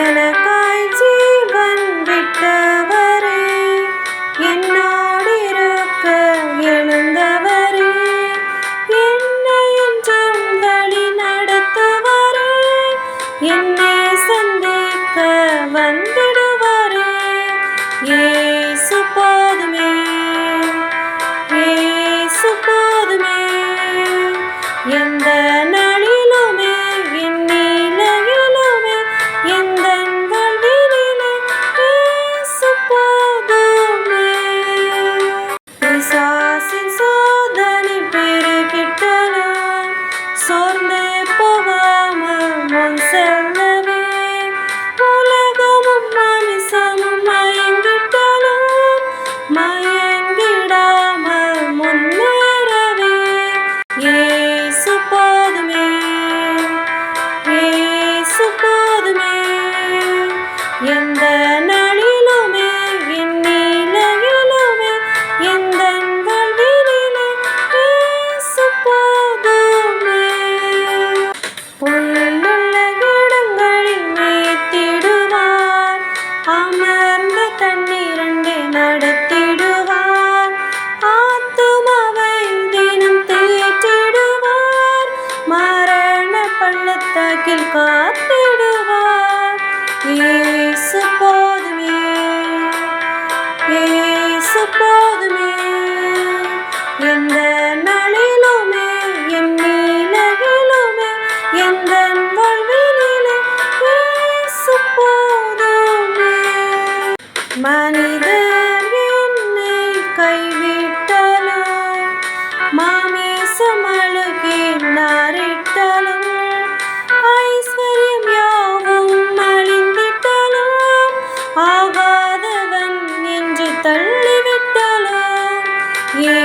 எனக்காய் ஜீவன் விட்டவரே என்னோடிருக்க எழுந்தவரே என்னை என்றும் வழி நடத்துவரே என்னை சந்திக்க வந்திடுவாரே. ஏசு போதுமே ஏசு போதுமே எந்த பிசாசின் சோதனை பெருகிட்டலாம் சோர்ந்து அமர்ந்த தண்ணீரண்டை நடத்திடுவார். ஆத்துமாவை தினம் தேற்றிடுவார். மரண பள்ளத்தாக்கில் காத்திடுவார். இயேசு போதுமே இயேசு மனிதர் என்னை கைவிட்டலாய் மாமேசம் அழுகே நாரிட்டலும் ஐஸ்வர்யம் யாவும் அழிந்திட்டலும் ஆகாதவன் என்று தள்ளிவிட்டலாம். ஏ